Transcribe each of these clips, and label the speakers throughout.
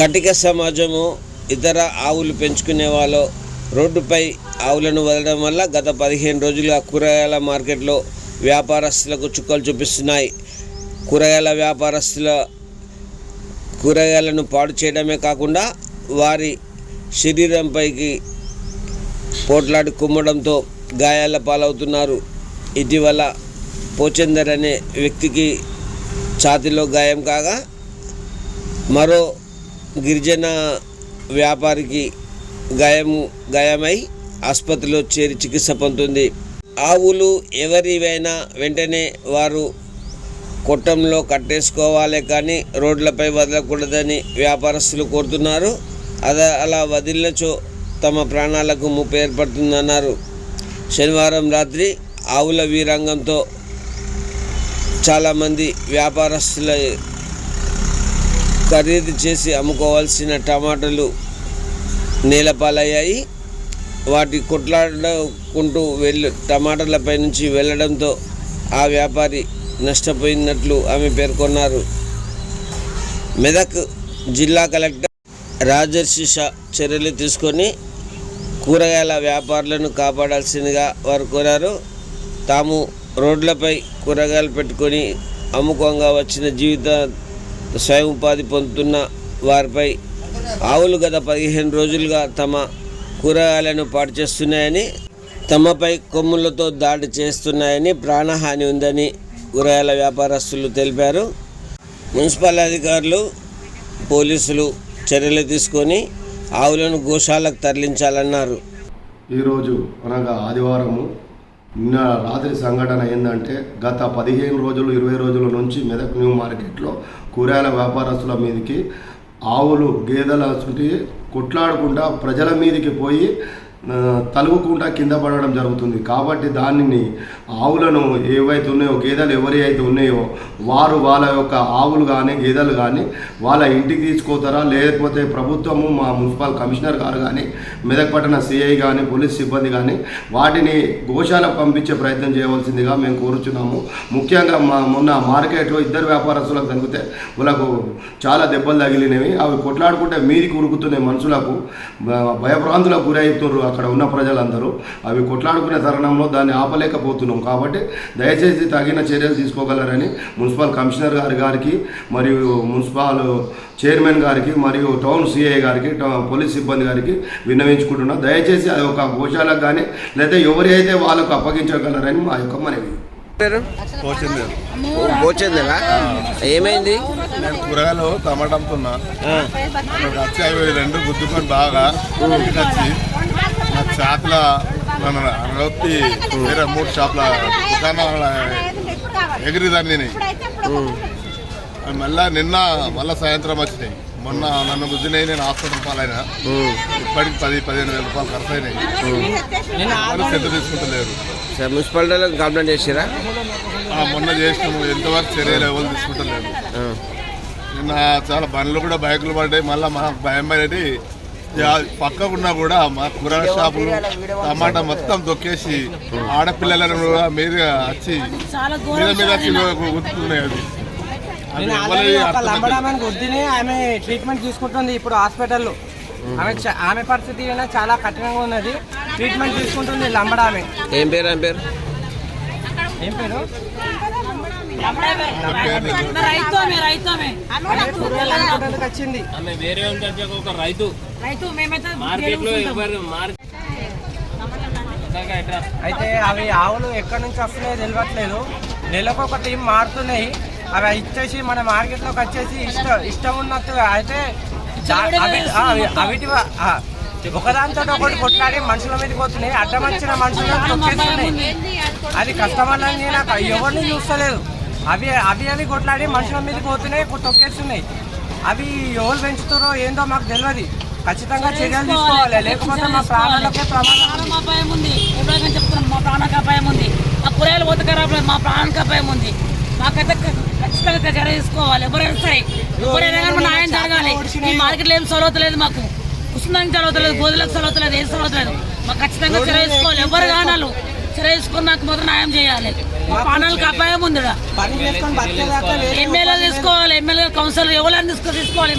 Speaker 1: కటిక సమాజము ఇతర ఆవులు పెంచుకునే వాళ్ళు రోడ్డుపై ఆవులను వదలడం వల్ల గత పదిహేను రోజులుగా కూరగాయల మార్కెట్లో వ్యాపారస్తులకు చుక్కలు చూపిస్తున్నాయి. కూరగాయల వ్యాపారస్తుల కూరగాయలను పాడు చేయడమే కాకుండా వారి శరీరంపైకి పోట్లాడి కుమ్మడంతో గాయాల పాలవుతున్నారు. ఇటీవల పోచందర్ అనే వ్యక్తికి ఛాతిలో గాయం కాగా మరో గిరిజన వ్యాపారికి గాయం గాయమై ఆసుపత్రిలో చేరి చికిత్స పొందుతుంది. ఆవులు ఎవరివైనా వెంటనే వారు కొట్టంలో కట్టేసుకోవాలి కానీ రోడ్లపై వదలకూడదని వ్యాపారస్తులు కోరుతున్నారు. అది అలా వదిలినచో తమ ప్రాణాలకు ముప్పు ఏర్పడుతుందన్నారు. శనివారం రాత్రి ఆవుల వీరంగంతో చాలామంది వ్యాపారస్తుల ఖరీదు చేసి అమ్ముకోవాల్సిన టమాటాలు నేలపాలయ్యాయి. వాటి కొట్లాడుకుంటూ వెళ్ళి టమాటాలపై నుంచి వెళ్ళడంతో ఆ వ్యాపారి నష్టపోయినట్లు ఆమె పేర్కొన్నారు. మెదక్ జిల్లా కలెక్టర్ రాజర్షి షా చర్యలు తీసుకొని కూరగాయల వ్యాపారులను కాపాడాల్సిందిగా వారు కోరారు. తాము రోడ్లపై కూరగాయలు పెట్టుకొని అమ్ముకోంగా వచ్చిన జీవిత స్వయం ఉపాధి పొందుతున్న వారిపై ఆవులు గత పదిహేను రోజులుగా తమ కూరగాయలను పాటు చేస్తున్నాయని తమపై కొమ్ములతో దాడి చేస్తున్నాయని ప్రాణహాని ఉందని కూరగాయల వ్యాపారస్తులు తెలిపారు. మున్సిపల్ అధికారులు పోలీసులు చర్యలు తీసుకొని ఆవులను గోశాలకు తరలించాలన్నారు.
Speaker 2: ఈరోజు అనగా ఆదివారము నిన్న రాత్రి సంఘటన ఏంటంటే గత పదిహేను రోజులు ఇరవై రోజుల నుంచి మెదక్ న్యూ మార్కెట్లో కూరగాయల వ్యాపారస్తుల మీదకి ఆవులు గేదెల చుట్టి కొట్లాడుకుంటా ప్రజల మీదకి పోయి ఆ, తలుగుకుంటా కింద పడడం జరుగుతుంది. కాబట్టి దానిని ఆవులను ఏవైతే ఉన్నాయో గేదెలు ఎవరి అయితే ఉన్నాయో వారు వాళ్ళ యొక్క ఆవులు కానీ గేదెలు కానీ వాళ్ళ ఇంటికి తీసుకోతారా లేకపోతే ప్రభుత్వము మా మున్సిపల్ కమిషనర్ గారు కానీ మెదక్ పట్టణ సిఐ కానీ పోలీస్ సిబ్బంది కానీ వాటిని గోశాలకు పంపించే ప్రయత్నం చేయవలసిందిగా మేము కోరుచున్నాము. ముఖ్యంగా మా మొన్న మార్కెట్లో ఇద్దరు వ్యాపారస్తులకు తగ్గితే వాళ్ళకు చాలా దెబ్బలు తగిలినవి. అవి కొట్లాడుకుంటే మీదికి ఉరుకుతున్నాయి మనుషులకు భయభ్రాంతులకు గురవుతున్నారు అక్కడ ఉన్న ప్రజలందరూ అవి కొట్లాడుకునే తరుణంలో దాన్ని ఆపలేకపోతున్నాం కాబట్టి దయచేసి తగిన చర్యలు తీసుకోగలరని మున్సిపల్ కమిషనర్ గారి గారికి మరియు మున్సిపల్ చైర్మన్ గారికి మరియు టౌన్ సిఐ గారికి టౌ- పోలీస్ సిబ్బంది గారికి విన్నవించుకుంటున్నాం. దయచేసి అది ఒక గోశాలకు కానీ లేదా ఎవరి అయితే వాళ్ళకు అప్పగించగలరని మా యొక్క మనవి.
Speaker 1: ఏమైంది?
Speaker 3: నేను కూరగాయలు టమాటా అమ్ముతున్నా. వచ్చి అవి రెండు గుద్దుకొని బాగా వచ్చి నా చేతుల నన్ను అనగొత్తి వేరే మూడు షాపుల దుకాణాల ఎగిరిదాన్ని మళ్ళా నిన్న మళ్ళా సాయంత్రం వచ్చినాయి. మొన్న నన్ను గుద్దినాయి నేను హాస్పిటల్ పాలైనా. ఇప్పటికి పది పదిహేను వేల రూపాయలు ఖర్చు అయినాయి శ్రద్ధ తీసుకుంటలేరు.
Speaker 1: సరే మున్సిపాలిటీలో కంప్లైంట్ చేసిరా?
Speaker 3: మొన్న చేసినాము. ఎంతవరకు చర్యలు ఎవరు తీసుకుంటలేరు. నిన్న చాలా బండ్లు కూడా బైకులు పడ్డాయి. మళ్ళీ మాకు భయం పడేది పక్కకున్నా కూడా మా కూరగాయల షాపులు టమాటా మొత్తం తొక్కేసి ఆడపిల్లలను కూడా మీద వచ్చి మీద మీద వచ్చి గుర్తున్నాయి అది.
Speaker 4: లంబడామని ఆమె ట్రీట్మెంట్ తీసుకుంటుంది ఇప్పుడు హాస్పిటల్లో. ఆమె ఆమె పరిస్థితి అయినా చాలా కఠినంగా ఉన్నది. ట్రీట్మెంట్ తీసుకుంటుంది లంబడామె
Speaker 1: ఏం పేరు ఏం పేరు?
Speaker 4: ఏం పేరు? వచ్చింది.
Speaker 5: ఆమె వేరే ఒక రైతు.
Speaker 6: రైతు మేమైతే
Speaker 5: మార్కెట్లో ఎవరు మార్కెట్
Speaker 4: అయితే అవి ఆవులు ఎక్కడి నుంచి వస్తున్నాయో తెలియట్లేదు నెలకు ఒక టీం మారుతున్నాయి. అవి ఇచ్చేసి మన మార్కెట్లోకి వచ్చేసి ఇష్టం ఇష్టం ఉన్నట్టుగా అయితే అవిటి ఒకదాంతో ఒకటి కొట్లాడి మనుషుల మీదకి పోతున్నాయి. అడ్డం వచ్చిన మనుషులను తొక్కేస్తున్నాయి. అది కష్టమని నాకు ఎవరిని చూస్తలేదు. అవి అవి అవి కొట్లాడి మనుషుల మీదకి పోతున్నాయి తొక్కేస్తున్నాయి. అవి ఎవరు పెంచుతారో ఏందో మాకు తెలియదు ఖచ్చితంగా చర్యలు తీసుకోవాలి. లేకపోతే మా ప్రాణాలకే ప్రమాదం
Speaker 6: అపాయం ఉంది. ఎప్పుడైనా చెప్తున్నాం మా ప్రాణానికి అపాయం ఉంది. ఆ కూరగాయలు పోతే ఖరాబ్ మా ప్రాణానికి అపాయం ఉంది. మాకైతే ఖచ్చితంగా చర్య తీసుకోవాలి. ఎవరైనా సరే ఎవరైనా కానీ న్యాయం జరగాలి. ఈ మార్కెట్లో ఏం సొలవతలేదు మాకు. కుసుందానికి చదవతలేదు గోధులకు చదవతలేదు ఏం చదవతలేదు మాకు ఖచ్చితంగా చర్య తీసుకోవాలి. ఎవరు కానాలు? చర్య తీసుకొని నాకు మొదలు న్యాయం చేయాలి. మా ప్రాణాలకు అపాయం ఎమ్మెల్యే తీసుకోవాలి ఎమ్మెల్యే కౌన్సిల్ ఎవరైనా తీసుకో తీసుకోవాలి?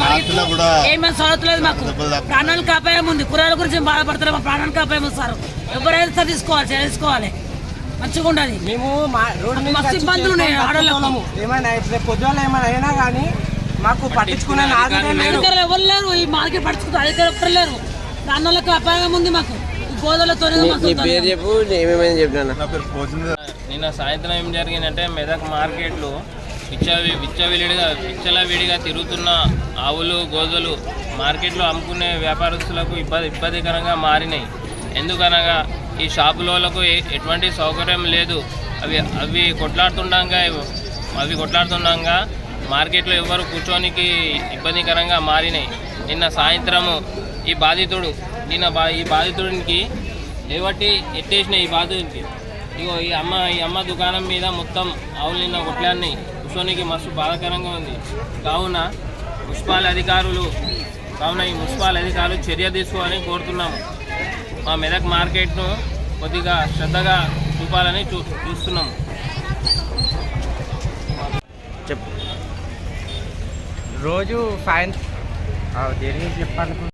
Speaker 6: ఏమైనా మాకు. ప్రాణాలకు అపాయం ఉంది. కూరగాయల గురించి బాధపడతారు మా ప్రాణానికి అపాయం సార్. ఎవరైనా సరే తీసుకోవాలి? తీసుకోవాలి మంచిగా ఉండాలి.
Speaker 4: మేము మా రోడ్డు మీద
Speaker 6: మస్తు ఇబ్బందులు ఉన్నాయి ఆడోళ్ళకు.
Speaker 4: ఏమైనా రేపు పొద్దున ఏమైనా అయినా కానీ మాకు పట్టించుకునే
Speaker 6: అధికారులు ఎవరు లేరు. ఈ మార్కెట్ పడుచుకుంటారు అధికారులు ఎవరు లేరు. ప్రాణాలకు అపాయం ఉంది మాకు. ఈ గోదలతో
Speaker 1: చెప్పు ఏమేమైనా చెప్పినా
Speaker 5: నిన్న సాయంత్రం ఏం జరిగిందంటే మెదక్ మార్కెట్లో విచ్చవి విచ్చవిడిగా విచ్చలవిడిగా తిరుగుతున్న ఆవులు గోదలు మార్కెట్లో అమ్ముకునే వ్యాపారస్తులకు ఇబ్బంది ఇబ్బందికరంగా మారినాయి. ఎందుకనగా ఈ షాపులకు ఎటువంటి సౌకర్యం లేదు. అవి అవి కొట్లాడుతుండగా అవి కొట్లాడుతుండగా మార్కెట్లో ఎవరు కూర్చోనికి ఇబ్బందికరంగా మారినాయి. నిన్న సాయంత్రము ఈ బాధితుడు నిన్న బా ఈ బాధితుడికి లేవట్టి ఎట్టేసిన ఈ బాధితుడికి ఇగో ఈ అమ్మ ఈ అమ్మ దుకాణం మీద మొత్తం ఆవులు నిన్న కొట్లాన్ని కూర్చోనికి మస్తు బాధాకరంగా ఉంది. కావున మున్సిపాల్ అధికారులు కావున ఈ మున్సిపాల్ అధికారులు చర్య తీసుకోవాలని కోరుతున్నాము. మా మెదక్ మార్కెట్ను కొద్దిగా శ్రద్ధగా చూపాలని చూ చూస్తున్నాము.
Speaker 1: చెప్పు.
Speaker 4: రోజు సాయంత్రం దేని గురించి